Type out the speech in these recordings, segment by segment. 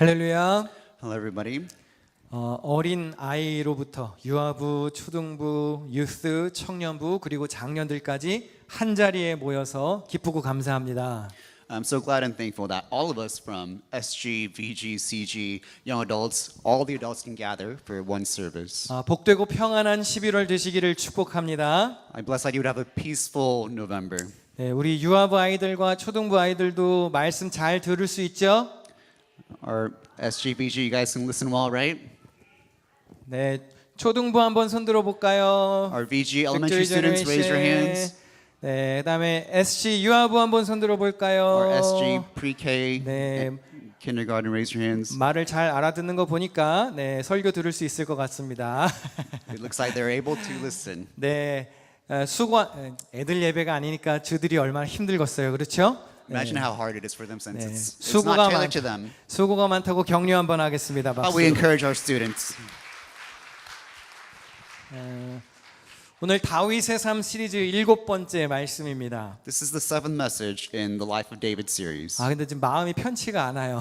할렐루야. Hello, everybody. 어, 어린 아이로부터 유아부, 초등부, 유스, 청년부 그리고 장년들까지 한 자리에 모여서 기쁘고 감사합니다. I'm so glad and thankful that all of us from SG, VG, CG, young adults, all the adults can gather for one service. 아, 복되고 평안한 11월 되시기를 축복합니다. I bless that you would have a peaceful November. 네, 우리 유아부 아이들과 초등부 아이들도 말씀 잘 들을 수 있죠? Our SG, VG, you guys can listen well, right? 네, 초등부 한번 손 들어 볼까요? Our VG elementary students, raise your hands. 네, 그다음에 SC 유아부 한번 손 들어 볼까요? Our SG, pre-K, 네. kindergarten, raise your hands. 말을 잘 알아듣는 거 보니까 네, 설교 들을 수 있을 것 같습니다. It looks like they're able to listen. 네, 어, 수고 애들 예배가 아니니까 저들이 얼마나 힘들겠어요, 그렇죠? Imagine how hard it is for them since 네. it's, it's 수고가 not 많 tailored to them. 수고가 많다고 격려 한번 하겠습니다. How 박수. we encourage our students. 어, 오늘 다윗의 삶 시리즈 일곱 번째 말씀입니다. This is the seventh message in the Life of David series. 아 근데 지금 마음이 편치가 않아요.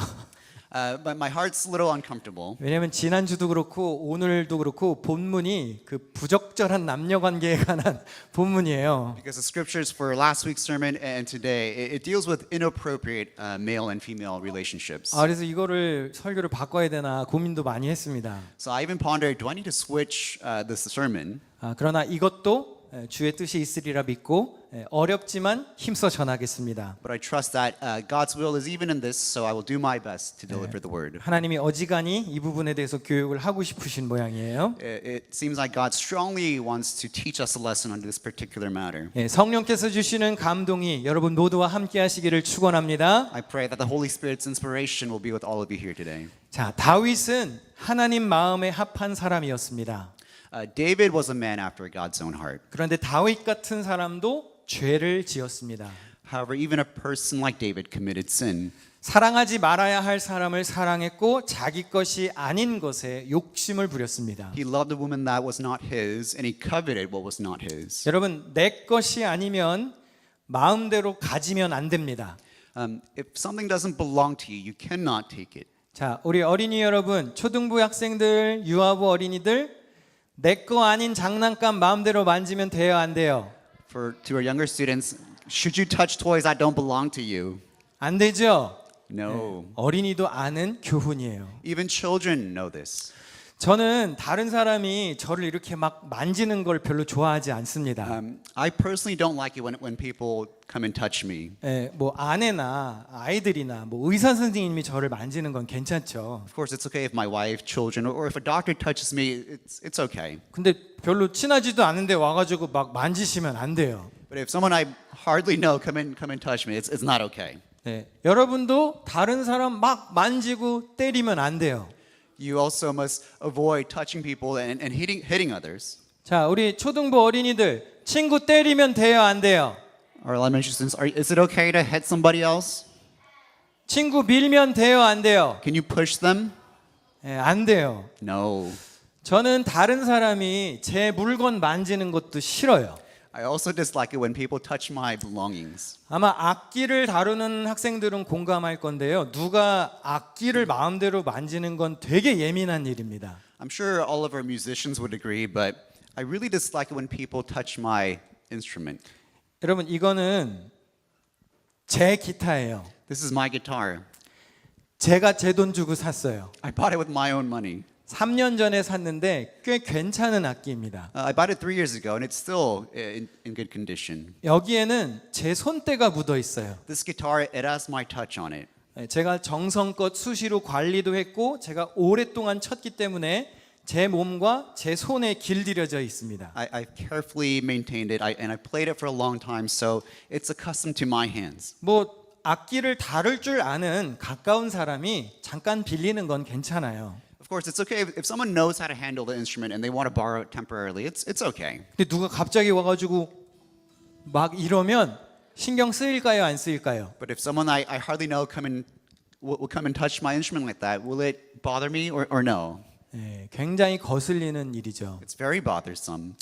Uh, but my heart's a little uncomfortable. 왜냐하면 지난 주도 그렇고 오늘도 그렇고 본문이 그 부적절한 남녀 관계에 관한 본문이에요. Because the scriptures for last week's sermon and today, it, it deals with inappropriate uh, male and female relationships. 아 그래서 이거를 설교를 바꿔야 되나 고민도 많이 했습니다. So I even pondered, do I need to switch uh, this sermon? 아, 그러나 이것도 에, 주의 뜻이 있으리라 믿고 에, 어렵지만 힘써 전하겠습니다. But I trust that uh, God's will is even in this, so I will do my best to deliver the word. 하나님이 어지간히 이 부분에 대해서 교육을 하고 싶으신 모양이에요. It, it seems like God strongly wants to teach us a lesson on this particular matter. 예, 성령께서 주시는 감동이 여러분 모두와 함께 하시기를 축원합니다. I pray that the Holy Spirit's inspiration will be with all of you here today. 자, 다윗은 하나님 마음에 합한 사람이었습니다. Uh, David was a man after God's own heart. 그런데 다윗 같은 사람도 죄를 지었습니다. However, even a person like David committed sin. 사랑하지 말아야 할 사람을 사랑했고 자기 것이 아닌 것에 욕심을 부렸습니다. He loved a woman that was not his, and he coveted what was not his. 여러분 내 것이 아니면 마음대로 가지면 안 됩니다. Um, if something doesn't belong to you, you cannot take it. 자, 우리 어린이 여러분, 초등부 학생들, 유아부 어린이들 내 거 아닌 장난감 마음대로 만지면 돼요, 안 돼요? For to our younger students, should you touch toys that don't belong to you? 안 되죠? No. 어린이도 아는 교훈이에요. Even children know this. 저는 다른 사람이 저를 이렇게 막 만지는 걸 별로 좋아하지 않습니다. Um, I personally don't like it when, when people come and touch me. 예, 뭐 아내나 아이들이나 뭐 의사 선생님이 저를 만지는 건 괜찮죠. Of course, it's okay if my wife, children, or if a doctor touches me, it's, it's okay. 근데 별로 친하지도 않은데 와가지고 막 만지시면 안 돼요. But if someone I hardly know come and, come and touch me, it's, it's not okay. 네, 여러분도 다른 사람 막 만지고 때리면 안 돼요. You also must avoid touching people and, and hitting, hitting others. 자, 우리 초등부 어린이들 친구 때리면 돼요, 안 돼요? Our elementary students, are, is it okay to hit somebody else? 친구 밀면 돼요, 안 돼요? Can you push them? 예, 안 돼요. No. 저는 다른 사람이 제 물건 만지는 것도 싫어요. I also dislike it when people touch my belongings. 아마 악기를 다루는 학생들은 공감할 건데요. 누가 악기를 마음대로 만지는 건 되게 예민한 일입니다. I'm sure all of our musicians would agree, but I really dislike it when people touch my instrument. 여러분, 이거는 제 기타예요. This is my guitar. 제가 제 돈 주고 샀어요. I bought it with my own money. 3년 전에 샀는데 꽤 괜찮은 악기입니다. Uh, I bought it three years ago, and it's still in, in good condition. 여기에는 제 손때가 묻어 있어요. This guitar, it has my touch on it. 예, 제가 정성껏 수시로 관리도 했고 제가 오랫동안 쳤기 때문에 제 몸과 제 손에 길들여져 있습니다. I, I've carefully maintained it, I, and I played it for a long time, so it's accustomed to my hands. 뭐 악기를 다룰 줄 아는 가까운 사람이 잠깐 빌리는 건 괜찮아요. Of course, it's okay if, if someone knows how to handle the instrument and they want to borrow it temporarily. It's, it's okay. 근데 누가 갑자기 와가지고 막 이러면 신경 쓰일까요, 안 쓰일까요? But if someone I, I hardly know come and will, will come and touch my instrument like that, will it bother me or, or no? 예, 굉장히 거슬리는 일이죠. It's very bothersome.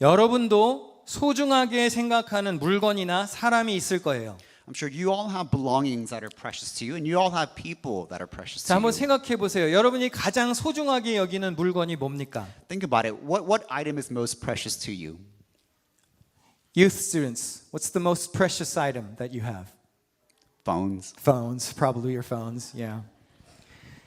여러분도 소중하게 생각하는 물건이나 사람이 있을 거예요. I'm sure you all have belongings that are precious to you, and you all have people that are precious 자, to 한번 you. 생각해 보세요. 여러분이 가장 소중하게 여기는 물건이 뭡니까? Think about it. What, what item is most precious to you? Youth students, what's the most precious item that you have? Phones. Phones, probably your phones. Yeah.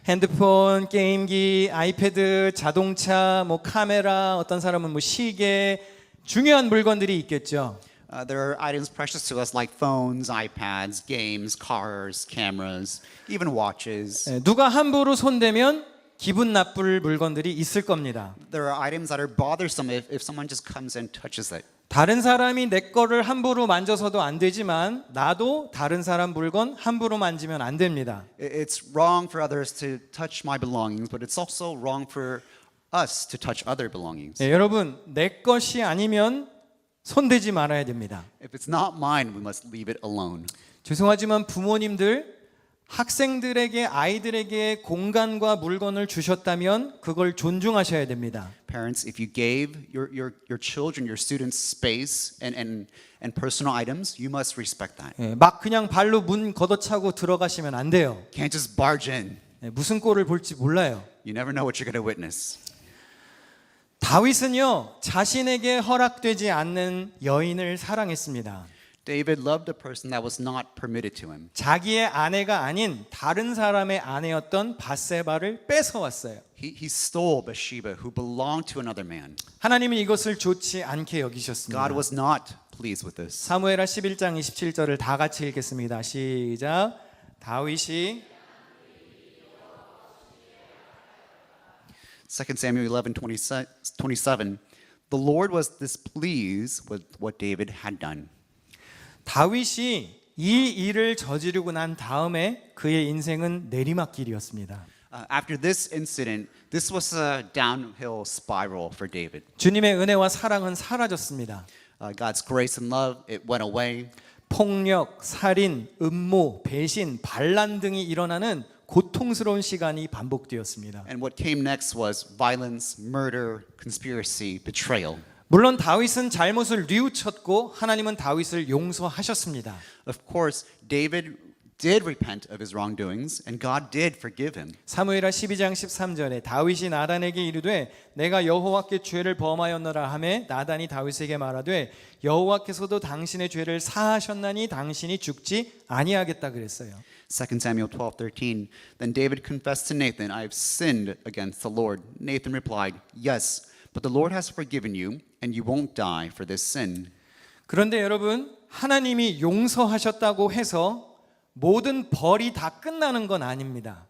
핸드폰, 게임기, 아이패드, 자동차, 뭐 카메라, 어떤 사람은 뭐 시계, 중요한 물건들이 있겠죠. Uh, there are items precious to us like phones, iPads, games, cars, cameras, even watches. 예, 누가 함부로 손대면 기분 나쁠 물건들이 있을 겁니다. There are items that are bothersome if, if someone just comes and touches it. 다른 사람이 내 거를 함부로 만져서도 안 되지만 나도 다른 사람 물건 함부로 만지면 안 됩니다. It's wrong for others to touch my belongings, but it's also wrong for us to touch other belongings. 예, 여러분, 내 것이 아니면 손대지 말아야 됩니다. If it's not mine, we must leave it alone. 죄송하지만 부모님들 학생들에게 아이들에게 공간과 물건을 주셨다면 그걸 존중하셔야 됩니다. Parents, if you gave your, your, your children, your students space and, and, and personal items, you must respect that. 예, 막 그냥 발로 문 걷어차고 들어가시면 안 돼요. Can't just barge in. 예, 무슨 꼴을 볼지 몰라요. You never know what you're going to witness. 다윗은요 자신에게 허락되지 않는 여인을 사랑했습니다. David loved a person that was not permitted to him. 자기의 아내가 아닌 다른 사람의 아내였던 바세바를 뺏어왔어요. He, he stole Bathsheba, who belonged to another man. 하나님은 이것을 좋지 않게 여기셨습니다. God was not pleased with this. 사무엘하 11장 27절을 다 같이 읽겠습니다. 시작. 다윗이 2 Samuel 11 27, 27 The Lord was displeased with what David had done. 다윗이 이 일을 저지르고 난 다음에 그의 인생은 내리막길이었습니다. Uh, after this incident, this was a downhill spiral for David. 주님의 은혜와 사랑은 사라졌습니다. Uh, God's grace and love, it went away. 폭력, 살인, 음모, 배신, 반란 등이 일어나는 고통스러운 시간이 반복되었습니다. And what came next was violence, murder, conspiracy, betrayal. 물론 다윗은 잘못을 뉘우쳤고 하나님은 다윗을 용서하셨습니다. Of course, David did repent of his wrongdoings, and God did forgive him. 사무엘하 12장 13절에 다윗이 나단에게 이르되 내가 여호와께 죄를 범하였노라 하매 나단이 다윗에게 말하되 여호와께서도 당신의 죄를 사하셨나니 당신이 죽지 아니하겠다 그랬어요. 2 Samuel 12:13 Then David confessed to Nathan, I have sinned against the Lord. Nathan replied, Yes, but the Lord has forgiven you, and you won't die for this sin. 그런데 여러분 하나님이 용서하셨다고 해서 모든 벌이 다 끝나는 건 아닙니다.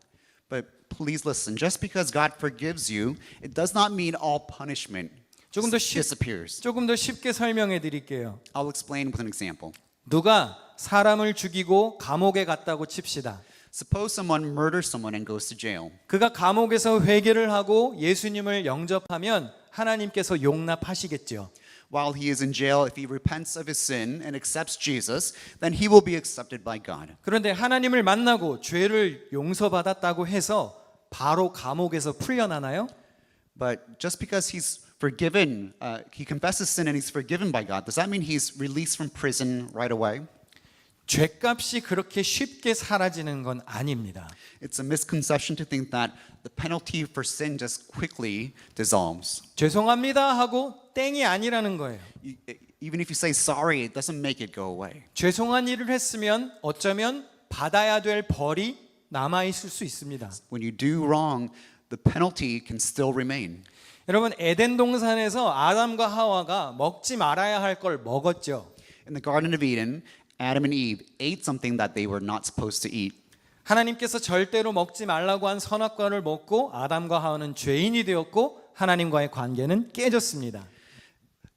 But please listen, just because God forgives you, it does not mean all punishment 조금 더 쉽, disappears. 조금 더 쉽게 설명해 드릴게요. I'll explain with an example. 누가 사람을 죽이고 감옥에 갔다고 칩시다. Suppose someone murders someone and goes to jail. 그가 감옥에서 회개를 하고 예수님을 영접하면 하나님께서 용납하시겠죠. While he is in jail, if he repents of his sin and accepts Jesus, then he will be accepted by God. 그런데 하나님을 만나고 죄를 용서받았다고 해서 바로 감옥에서 풀려나나요? But just because he's forgiven, uh, he confesses sin and he's forgiven by God, does that mean he's released from prison right away? 죄값이 그렇게 쉽게 사라지는 건 아닙니다. It's a misconception to think that the penalty for sin just quickly dissolves. 죄송합니다 하고 땡이 아니라는 거예요. You- Even if you say sorry, it doesn't make it go away. 죄송한 일을 했으면 어쩌면 받아야 될 벌이 남아 있을 수 있습니다. When you do wrong, the penalty can still remain. 여러분 에덴 동산에서 아담과 하와가 먹지 말아야 할 걸 먹었죠. In the Garden of Eden, Adam and Eve ate something that they were not supposed to eat. 하나님께서 절대로 먹지 말라고 한 선악과를 먹고 아담과 하와는 죄인이 되었고 하나님과의 관계는 깨졌습니다.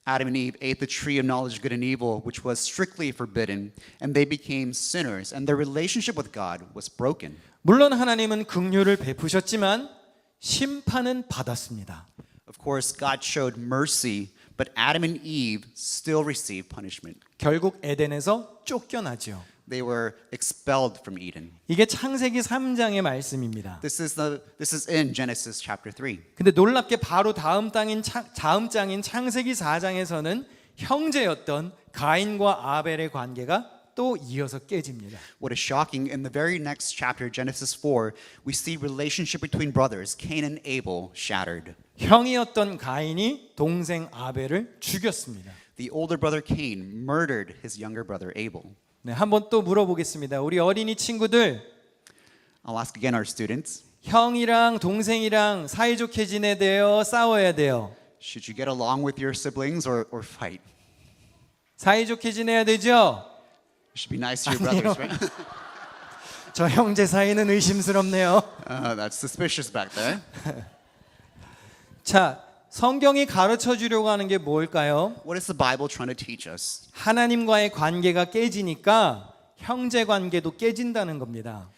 Adam and Eve ate the tree of knowledge of good and evil, which was strictly forbidden, and they became sinners, and their relationship with God was broken. 물론 하나님은 긍휼을 베푸셨지만 심판은 받았습니다. Of course, God showed mercy, but Adam and Eve still received punishment. 결국 에덴에서 쫓겨나죠. They were expelled from Eden. 이게 창세기 3장의 말씀입니다. This is the this is in Genesis chapter 3. 근데 놀랍게 바로 다음 땅인 차, 다음 장인 창세기 4장에서는 형제였던 가인과 아벨의 관계가 또 이어서 깨집니다. What is shocking, in the very next chapter, Genesis 4, we see relationship between brothers, Cain and Abel, shattered. 형이었던 가인이 동생 아벨을 죽였습니다. The older brother Cain murdered his younger brother Abel. 네, 한번 또 물어보겠습니다. 우리 어린이 친구들 I'll ask again our students 형이랑 동생이랑 사이좋게 지내야 돼요? 싸워야 돼요? should you get along with your siblings or, or fight? 사이좋게 지내야 되죠? You should be nice to your brothers, right? 저 형제 사이는 의심스럽네요. Uh, that's suspicious back there. 자, 성경이 가르쳐 주려고 하는 게 뭘까요? What is the Bible trying to teach us? 하나님과의 관계가 깨지니까 형제 관계도 깨진다는 겁니다.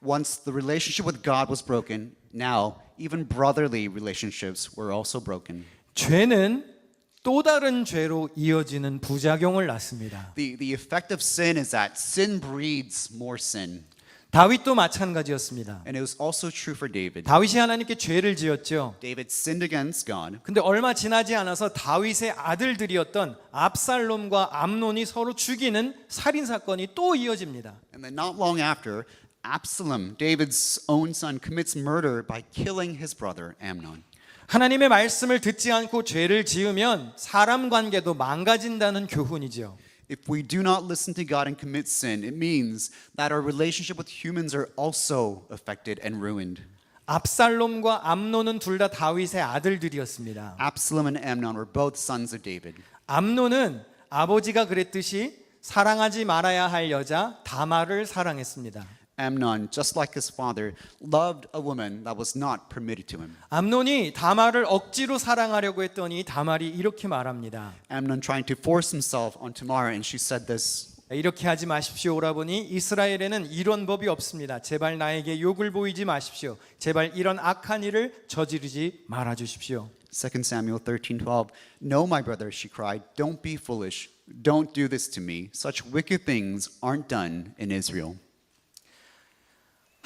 Once the relationship with God was broken, now even brotherly relationships were also broken. 죄는 또 다른 죄로 이어지는 부작용을 낳습니다. The, the effect of sin is that sin breeds more sin. 다윗도 마찬가지였습니다. And it was also true for David. 다윗이 하나님께 죄를 지었죠. David sinned against God. 근데 얼마 지나지 않아서 다윗의 아들들이었던 압살롬과 암논이 서로 죽이는 살인 사건이 또 이어집니다. And then not long after, Absalom, David's own son, commits murder by killing his brother Amnon. 하나님의 말씀을 듣지 않고 죄를 지으면 사람 관계도 망가진다는 교훈이죠. If we do not listen to God and commit sin, it means that our relationship with humans are also affected and ruined. 압살롬과 암논은 둘 다 다윗의 아들들이었습니다. Absalom and Amnon were both sons of David. 암논은 아버지가 그랬듯이 사랑하지 말아야 할 여자 다말을 사랑했습니다. Amnon, just like his father, loved a woman that was not permitted to him. 암논이 다말을 억지로 사랑하려고 했더니 다말이 이렇게 말합니다. Amnon trying to force himself on Tamar, and she said this 이렇게 하지 마십시오 오라보니 이스라엘에는 이런 법이 없습니다. 제발 나에게 욕을 보이지 마십시오. 제발 이런 악한 일을 저지르지 말아 주십시오. 2 Samuel 13:12 No my brother she cried don't be foolish don't do this to me such wicked things aren't done in Israel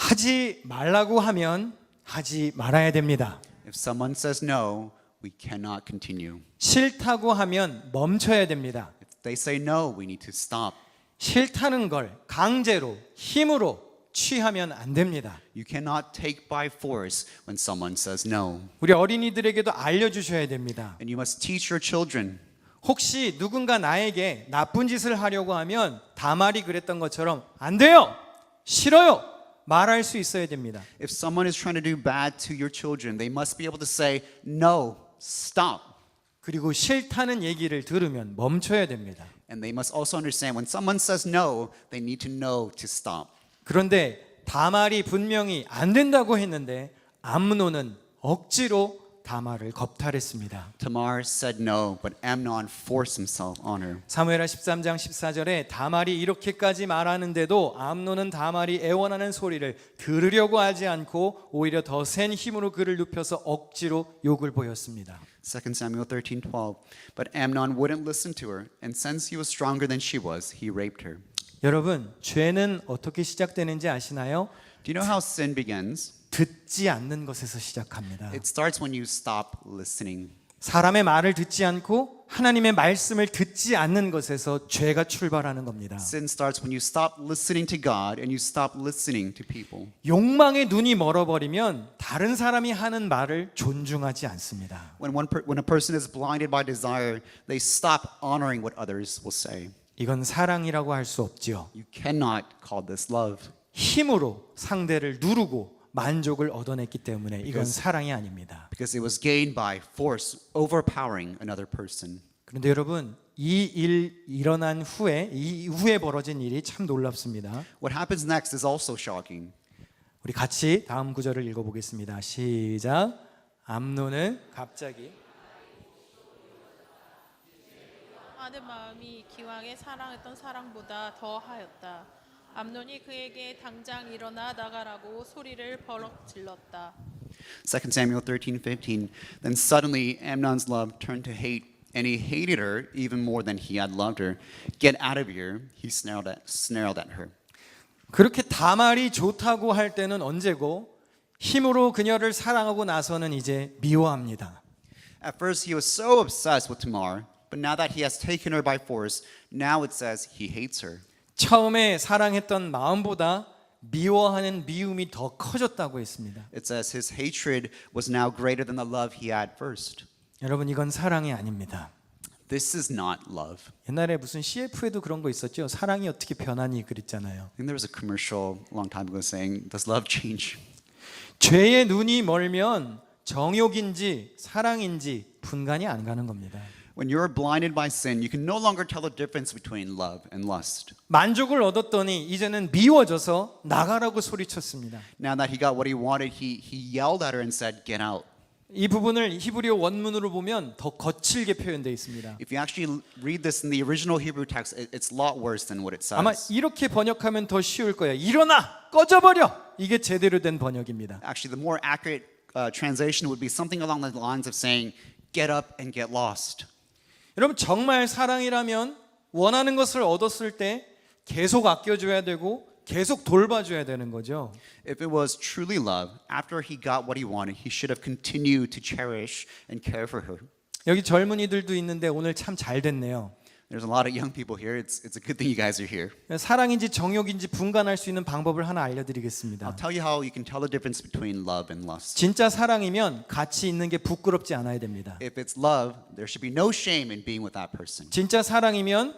하지 말라고 하면 하지 말아야 됩니다. If someone says no we cannot continue 싫다고 하면 멈춰야 됩니다. If they say no we need to stop 싫다는 걸 강제로 힘으로 취하면 안 됩니다. You cannot take by force when someone says no 우리 어린이들에게도 알려 주셔야 됩니다. and you must teach your children 혹시 누군가 나에게 나쁜 짓을 하려고 하면 다말이 그랬던 것처럼 안 돼요. 싫어요. 말할 수 있어야 됩니다. If someone is trying to do bad to your children they must be able to say no stop 그리고 싫다는 얘기를 들으면 멈춰야 됩니다. and they must also understand when someone says no they need to know to stop 그런데 다말이 분명히 안 된다고 했는데 암노는 억지로 다말을 겁탈했습니다. Tamar said no, but Amnon forced himself on her. 사무엘하 13장 14절에 다말이 이렇게까지 말하는데도 암노는 다말이 애원하는 소리를 들으려고 하지 않고 오히려 더 센 힘으로 그를 눕혀서 억지로 욕을 보였습니다. 2 Samuel 13:12. But Amnon wouldn't listen to her, and since he was stronger than she was, he raped her. 여러분, 죄는 어떻게 시작되는지 아시나요? Do you know how sin begins? 듣지 않는 것에서 시작합니다. It starts when you stop listening. 사람의 말을 듣지 않고 하나님의 말씀을 듣지 않는 것에서 죄가 출발하는 겁니다. Sin starts when you stop listening to God and you stop listening to people. 욕망의 눈이 멀어버리면 다른 사람이 하는 말을 존중하지 않습니다. When one per- when a person is blinded by desire, they stop honoring what others will say. 이건 사랑이라고 할 수 없지요. You cannot call this love. 힘으로 상대를 누르고 만족을 얻어냈기 때문에 이건 Because- 사랑이 아닙니다. because it was gained by force, overpowering another person. 그런데 여러분 이 일 일어난 후에 이 후에 벌어진 일이 참 놀랍습니다. What happens next is also shocking. 우리 같이 다음 구절을 읽어보겠습니다. 시작. 암노는 갑자기 하는 마음이 기왕에 사랑했던 사랑보다 더하였다. 암논이 그에게 당장 일어나 나가라고 소리를 버럭 질렀다. 2 Samuel 13:15 Then suddenly Amnon's love turned to hate and he hated her even more than he had loved her. Get out of here, he snarled at, snarled at her. 그렇게 다말이 좋다고 할 때는 언제고 힘으로 그녀를 사랑하고 나서는 이제 미워합니다. At first he was so obsessed with Tamar, but now that he has taken her by force, now it says he hates her. 처음에 사랑했던 마음보다 미워하는 미움이 더 커졌다고 했습니다. It says his hatred was now greater than the love he had first. 여러분 이건 사랑이 아닙니다. This is not love. 옛날에 무슨 CF에도 그런 거 있었죠. 사랑이 어떻게 변하니 그랬잖아요. I think there was a commercial a long time ago saying, Does love change? 죄의 눈이 멀면 정욕인지 사랑인지 분간이 안 가는 겁니다. When you're blinded by sin, you can no longer tell the difference between love and lust. 만족을 얻었더니 이제는 미워져서 나가라고 소리쳤습니다. Now that he got what he wanted, he, he yelled at her and said, Get out. 이 부분을 히브리어 원문으로 보면 더 거칠게 표현되어 있습니다. If you actually read this in the original Hebrew text, it- it's a lot worse than what it 아마 says. 이렇게 번역하면 더 쉬울 거예요. 일어나 꺼져버려. 이게 제대로 된 번역입니다. Actually, the more accurate uh, translation would be something along the lines of saying, Get up and get lost. 여러분 정말 사랑이라면 원하는 것을 얻었을 때 계속 아껴줘야 되고 계속 돌봐줘야 되는 거죠. If it was truly love, after he got what he wanted, he should have continued to cherish and care for her. 여기 젊은이들도 있는데 오늘 참 잘 됐네요. There's a lot of young people here. It's, it's a good thing you guys are here. 사랑인지 정욕인지 분간할 수 있는 방법을 하나 I'll 알려드리겠습니다. tell you how you can tell the difference between love and lust. 진짜 사랑이면 같이 있는 게 부끄럽지 않아야 됩니다. If it's love, there should be no shame in being with that person. 진짜 사랑이면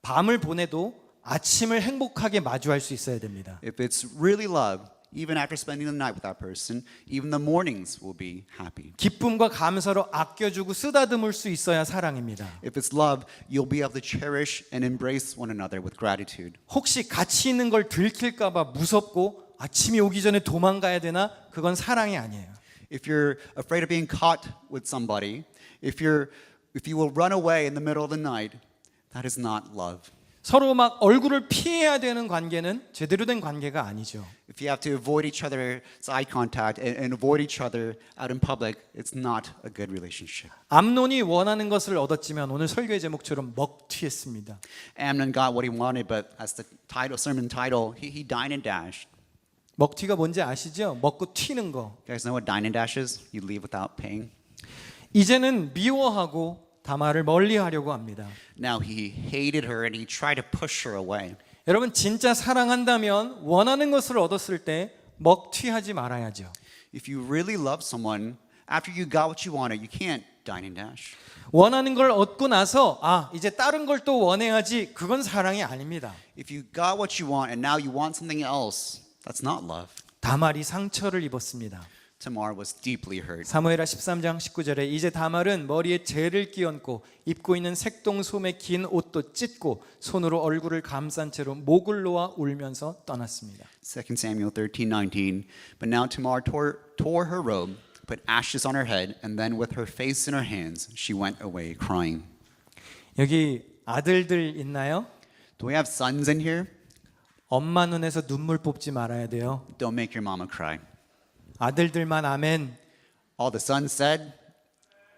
밤을 보내도 아침을 행복하게 마주할 수 있어야 됩니다. If it's really love, even after spending the night with that person, even the mornings will be happy. 기쁨과 감사로 아껴주고 쓰다듬을 수 있어야 사랑입니다. If it's love, you'll be able to cherish and embrace one another with gratitude. 혹시 같이 있는 걸 들킬까봐 무섭고 아침이 오기 전에 도망가야 되나? 그건 사랑이 아니에요. If you're afraid of being caught with somebody, if you're if you will run away in the middle of the night, that is not love. 서로 막 얼굴을 피해야 되는 관계는 제대로 된 관계가 아니죠. If you have to avoid each other's eye contact and, and avoid each other out in public, it's not a good relationship. 암논이 원하는 것을 얻었지만 오늘 설교의 제목처럼 먹튀했습니다. Amnon got what he wanted, but as the title sermon title, he, he dined and dashed. 먹튀가 뭔지 아시죠? 먹고 튀는 거. You guys know what dine and dash is? You leave without paying. 이제는 미워하고 다말을 멀리하려고 합니다. Now he hated her and he tried to push her away. 여러분 진짜 사랑한다면 원하는 것을 얻었을 때 먹튀하지 말아야죠. If you really love someone, after you got what you wanted, you can't dine and dash. 원하는 걸 얻고 나서 아 이제 다른 걸 또 원해야지 그건 사랑이 아닙니다. If you got what you want and now you want something else, that's not love. 다말이 상처를 입었습니다. Tamar was deeply hurt. 사무엘하 13장 19절에 이제 다말은 머리에 재를 끼얹고 입고 있는 색동 소매 긴 옷도 찢고 손으로 얼굴을 감싼 채로 목을 놓아 울면서 떠났습니다. 2 Samuel 13:19. But now Tamar tore, tore her robe, put ashes on her head, and then with her face in her hands, she went away crying. 여기 아들들 있나요? Do we have sons in here? 엄마 눈에서 눈물 뽑지 말아야 돼요. Don't make your mama cry. 아들들만 아멘. All the sons said,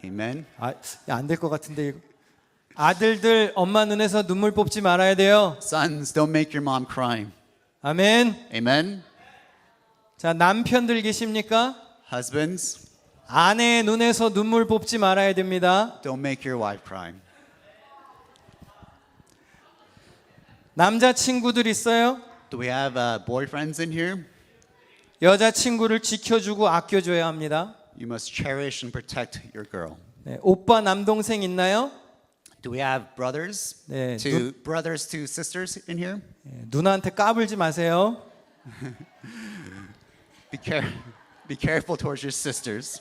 Amen. 아, 안될 것 같은데. 아들들 엄마 눈에서 눈물 뽑지 말아야 돼요. Sons, don't make your mom cry. 아멘. Amen. 자, 남편들 계십니까? Husbands, 아내의 눈에서 눈물 뽑지 말아야 됩니다. don't make your wife cry. 남자 친구들 있어요? Do we have uh, boyfriends in here? 여자 친구를 지켜주고 아껴줘야 합니다. You must cherish and protect your girl. 네, 오빠 남동생 있나요? Do we have brothers? 네, to brothers to sisters in here? 네, 누나한테 까불지 마세요. Be, care- be careful towards your sisters.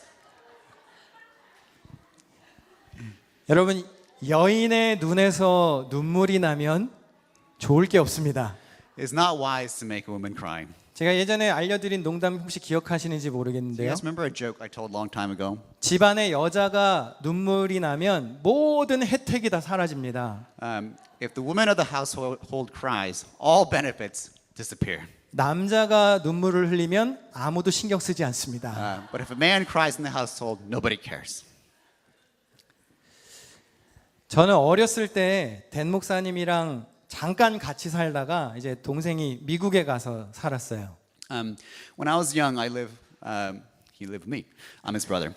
여러분 여인의 눈에서 눈물이 나면 좋을 게 없습니다. It's not wise to make a woman cry. 제가 예전에 알려드린 농담 혹시 기억하시는지 Do you 모르겠는데요. guys remember a joke I told a long time ago? 집안에 여자가 눈물이 나면 모든 혜택이 다 사라집니다. Um, if the woman of the household cries, all benefits disappear. 남자가 눈물을 흘리면 아무도 신경 쓰지 않습니다. Uh, but if a man cries in the household, nobody cares. 저는 어렸을 때 댄 목사님이랑 잠깐 같이 살다가 이제 동생이 미국에 가서 살았어요. Um, when I was young, I live. Um, he lived with me. I'm his brother.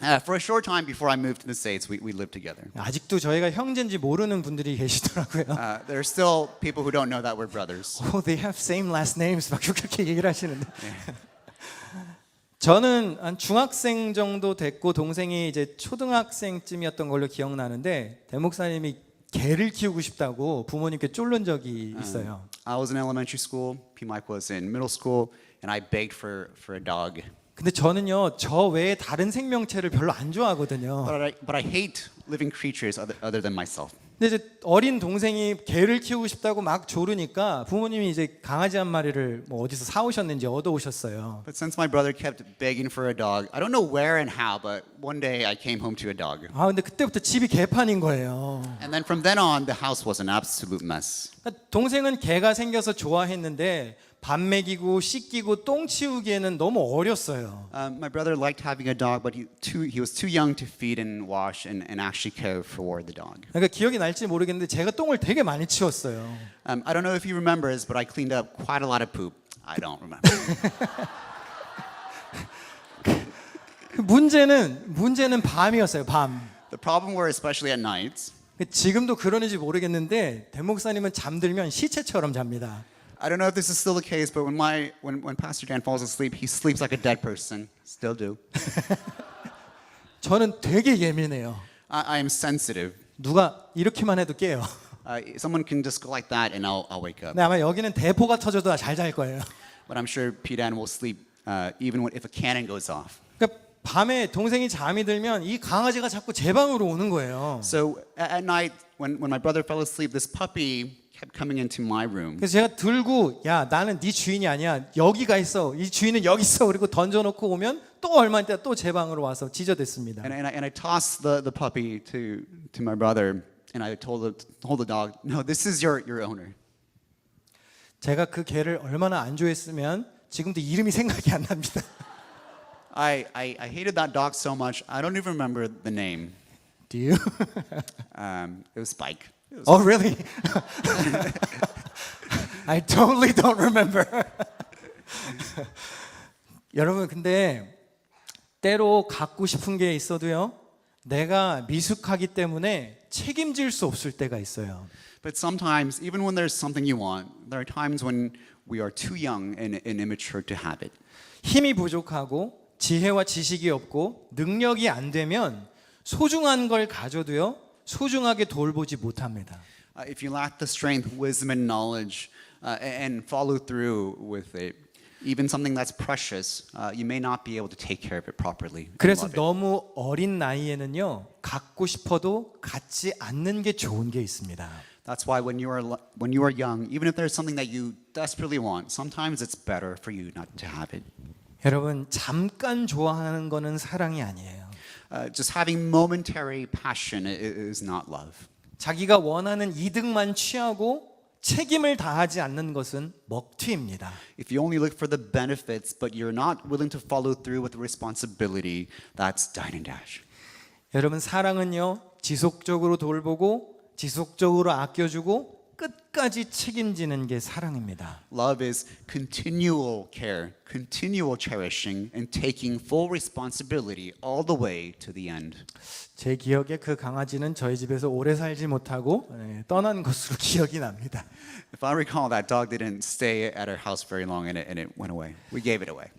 Uh, for a short time before I moved to the States, we, we lived together. 아직도 저희가 형제인지 모르는 분들이 계시더라고요. Uh, there are still people who don't know that we're brothers. Oh, they have same last names. 막 그렇게 얘기를 하시는데. 저는 한 중학생 정도 됐고 동생이 이제 초등학생쯤이었던 걸로 기억나는데 대목사님이 개를 키우고 싶다고 부모님께 쫄른 적이 있어요. I was in elementary school, P. Mike was in middle school, and I begged for, for a dog. 근데 저는요 저 외에 다른 생명체를 별로 안 좋아하거든요. But I, but I hate living creatures other, other than myself. 근데 이제 어린 동생이 개를 키우고 싶다고 막 조르니까 부모님이 이제 강아지 한 마리를 뭐 어디서 사오셨는지 얻어오셨어요. But since my brother kept begging for a dog, I don't know where and how, but one day I came home to a dog. 아 근데 그때부터 집이 개판인 거예요. And then from then on, the house was an absolute mess. 그러니까 동생은 개가 생겨서 좋아했는데 밥 먹이고 씻기고 똥 치우기에는 너무 어렸어요. Um, my brother liked having a dog, but he, too, he was too young to feed and wash and, and actually care for the dog. 그러니까 기억이 날지 모르겠는데 제가 똥을 되게 많이 치웠어요. Um, I don't know if he remembers, but I cleaned up quite a lot of poop. I don't remember. 그 문제는 문제는 밤이었어요. 밤. the problem were especially at nights. 지금도 그러는지 모르겠는데 대목사님은 잠들면 시체처럼 잡니다. I don't know if this is still the case, but when my when, when Pastor Dan falls asleep, he sleeps like a dead person. Still do. 저는 되게 예민해요. I, I am sensitive. 누가 이렇게만 해도 깨요. Uh, someone can just go like that, and I'll I'll wake up. 근데 아마 여기는 대포가 터져도 잘 잘 거예요. But I'm sure P Dan will sleep uh, even when, if a cannon goes off. 그러니까 밤에 동생이 잠이 들면 이 강아지가 자꾸 제 방으로 오는 거예요. So at, at night, when, when my brother fell asleep, this puppy kept coming into my room. 그래서 제가 들고 야 나는 네 주인이 아니야 여기가 있어 이 주인은 여기 있어 그리고 던져놓고 오면 또 얼마 있다 또 제 방으로 와서 찢어댔습니다. And, and, I, and I tossed the, the puppy to, to my brother, and I told the, told the dog, No, this is your, your owner. 제가 그 개를 얼마나 안 좋아했으면 지금도 이름이 생각이 안 납니다. I, I, I hated that dog so much, I don't even remember the name. Do you? Um, it was Spike. Oh really? I totally don't remember. 여러분 근데 때로 갖고 싶은 게 있어도요. 내가 미숙하기 때문에 책임질 수 없을 때가 있어요. But sometimes, even when there's something you want, there are times when we are too young and, and immature to have it. 힘이 부족하고 지혜와 지식이 없고 능력이 안 되면 소중한 걸 가져도요 소중하게 돌보지 못합니다. Uh, if you lack the strength, wisdom, and knowledge, uh, and follow through with it, even something that's precious, uh, you may not be able to take care of it properly. and 그래서 love it. 너무 어린 나이에는요 갖고 싶어도 갖지 않는 게 좋은 게 있습니다. That's why when you are lo- when you are young, even if there's something that you desperately want, sometimes it's better for you not to have it. 여러분 잠깐 좋아하는 거는 사랑이 아니에요. Uh, just having momentary passion is not love. 자기가 원하는 이득만 취하고 책임을 다하지 않는 것은 먹튀입니다. If you only look for the benefits, but you're not willing to follow through with the responsibility, that's dine and dash. 여러분 사랑은요 지속적으로 돌보고 지속적으로 아껴주고 끝까지 책임지는 게 사랑입니다. Love is continual care, continual cherishing, and taking full responsibility all the way to the end. 제 기억에 그 강아지는 저희 집에서 오래 살지 못하고 예, 떠난 것으로 기억이 납니다. If I recall, that dog didn't stay at our house very long and it, and it went away. We gave it away.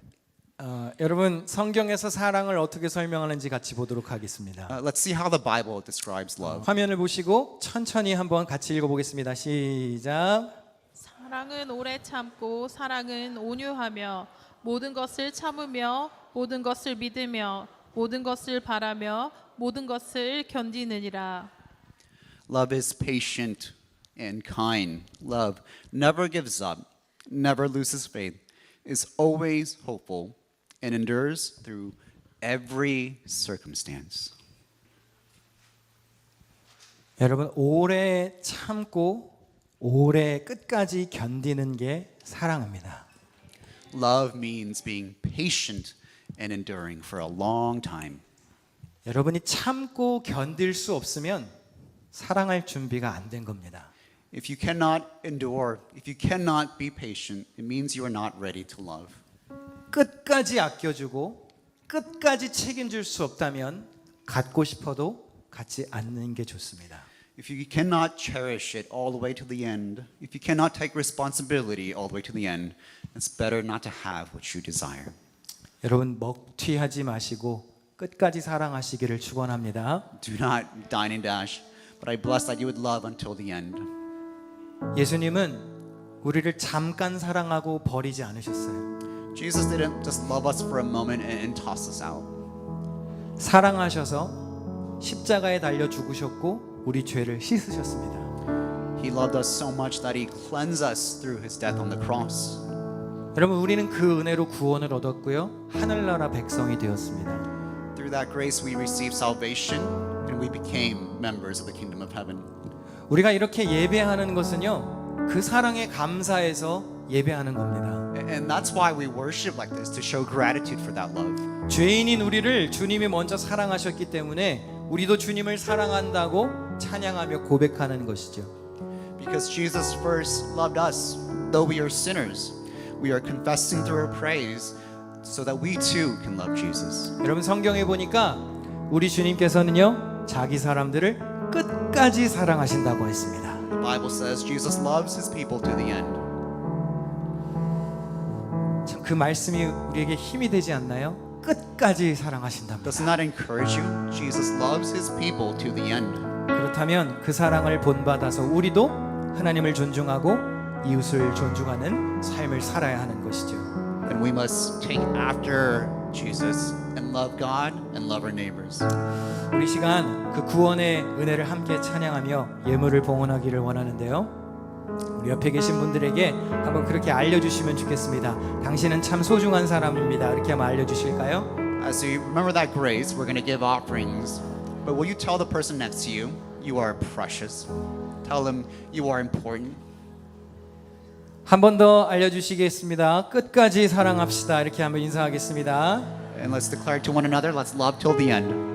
어, 여러분 성경에서 사랑을 어떻게 설명하는지 같이 보도록 하겠습니다. Uh, let's see how the Bible describes love. 화면을 보시고 천천히 한번 같이 읽어보겠습니다. 시작. 사랑은 오래 참고 사랑은 온유하며 모든 것을 참으며 모든 것을 믿으며 모든 것을 바라며 모든 것을 견디느니라. Love is patient and kind. Love never gives up, never loses faith, is always hopeful, and endures through every circumstance. 여러분 오래 참고 오래 끝까지 견디는 게 사랑입니다. Love means being patient and enduring for a long time. 여러분이 참고 견딜 수 없으면 사랑할 준비가 안 된 겁니다. If you cannot endure, if you cannot be patient, it means you are not ready to love. 끝까지 아껴주고 끝까지 책임질 수 없다면 갖고 싶어도 갖지 않는 게 좋습니다. If you cannot cherish it all the way to the end, if you cannot take responsibility all the way to the end, it's better not to have what you desire. 여러분 먹튀하지 마시고 끝까지 사랑하시기를 축원합니다. Do not dine and dash, but I bless that you would love until the end. 예수님은 우리를 잠깐 사랑하고 버리지 않으셨어요. Jesus didn't just love us for a moment and, toss us out. 사랑하셔서 십자가에 달려 죽으셨고 우리 죄를 씻으셨습니다. He loved us so much that he cleansed us through his death on the cross. 여러분 우리는 그 은혜로 구원을 얻었고요. 하늘나라 백성이 되었습니다. Through that grace, we received salvation and we became members of the kingdom of heaven. 우리가 이렇게 예배하는 것은요. 그 사랑에 감사해서 예배하는 겁니다. And that's why we worship like this to show gratitude for that love. 죄인인 우리를 주님이 먼저 사랑하셨기 때문에 우리도 주님을 사랑한다고 찬양하며 고백하는 것이죠. Because Jesus first loved us, though we are sinners. We are confessing through our praise so that we too can love Jesus. 여러분 성경에 보니까 우리 주님께서는요. 자기 사람들을 끝까지 사랑하신다고 했습니다. The Bible says Jesus loves his people to the end. 참 그 말씀이 우리에게 힘이 되지 않나요? 끝까지 사랑하신답니다. Doesn't that encourage you? Jesus loves his people to the end. 그렇다면 그 사랑을 본받아서 우리도 하나님을 존중하고 이웃을 존중하는 삶을 살아야 하는 것이죠. And we must take after Jesus and love God and love our neighbors. 우리 시간 그 구원의 은혜를 함께 찬양하며 예물을 봉헌하기를 원하는데요. 우리 옆에 계신 분들에게 한번 그렇게 알려주시면 좋겠습니다. 당신은 참 소중한 사람입니다. 이렇게 한번 알려주실까요? As you remember that grace, we're going to give offerings. But will you tell the person next to you, you are precious? Tell them you are important. 한 번 더 알려주시겠습니다. 끝까지 사랑합시다. 이렇게 한번 인사하겠습니다. And let's declare to one another, let's love till the end.